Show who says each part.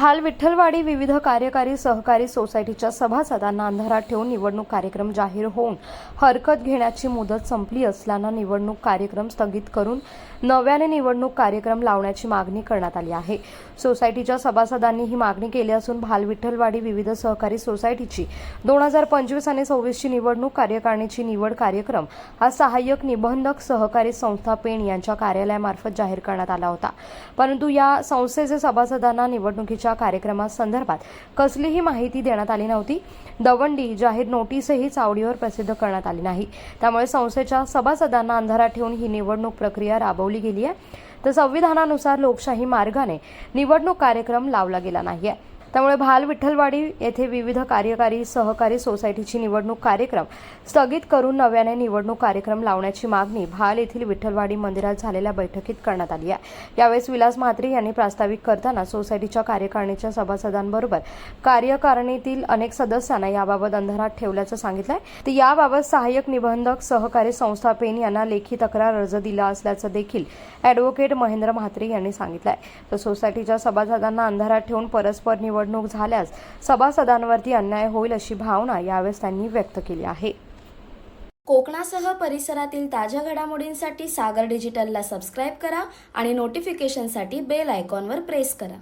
Speaker 1: भाल विठ्ठलवाडी विविध कार्यकारी सहकारी सोसायटीच्या सभासदांना अंधारात ठेवून निवडणूक कार्यक्रम जाहीर होऊन हरकत घेण्याची मुदत संपली असल्यानं निवडणूक कार्यक्रम स्थगित करून नव्याने निवडणूक कार्यक्रम लावण्याची मागणी करण्यात आली आहे. सोसायटीच्या सभासदांनी ही मागणी केली असून भाल विठ्ठलवाडी विविध सहकारी सोसायटीची दोन हजार पंचवीस आणि सव्वीसची निवडणूक कार्यकारिणीची निवड कार्यक्रम हा सहाय्यक निबंधक सहकारी संस्था पेण यांच्या कार्यालयामार्फत जाहीर करण्यात आला होता. परंतु या संस्थेचे सभासदांना निवडणुकीच्या कार्यक्रमासंदर्भात कसलीही माहिती देण्यात आली नव्हती. दवंडी जाहीर नोटीसही चावडीवर प्रसिद्ध करण्यात आली नाही. त्यामुळे संस्थेच्या सभासदांना अंधारात ठेवून ही निवडणूक प्रक्रिया राबवली गेली आहे तर संविधानानुसार लोकशाही मार्गाने निवडणूक कार्यक्रम लावला गेला नाही आहे त्यामुळे भाल विठ्ठलवाडी येथे विविध कार्यकारी सहकारी सोसायटीची निवडणूक कार्यक्रम स्थगित करून नव्याने निवडणूक कार्यक्रम लावण्याची मागणी भाल येथील विठ्ठलवाडी मंदिरात झालेल्या बैठकीत करण्यात आली आहे. यावेळेस विलास म्हात्रे यांनी प्रास्ताविक करताना सोसायटीच्या कार्यकारिणीच्या सभासदांबरोबर कार्यकारिणीतील अनेक सदस्यांना याबाबत अंधारात ठेवल्याचं सांगितलं आहे तर याबाबत सहाय्यक निबंधक सहकारी संस्था पेन यांना लेखी तक्रार अर्ज दिला असल्याचं देखील ॲडव्होकेट महेंद्र म्हात्रे यांनी सांगितलं आहे तर सोसायटीच्या सभासदांना अंधारात ठेवून परस्पर निवड निवडणूक झाल्यास सभासदांवरती अन्याय होईल अशी भावना यावेळेस त्यांनी व्यक्त केली आहे.
Speaker 2: कोकणासह परिसरातील ताज्या घडामोडींसाठी सागर डिजिटलला सबस्क्राईब करा आणि नोटिफिकेशनसाठी बेल आयकॉनवर प्रेस करा.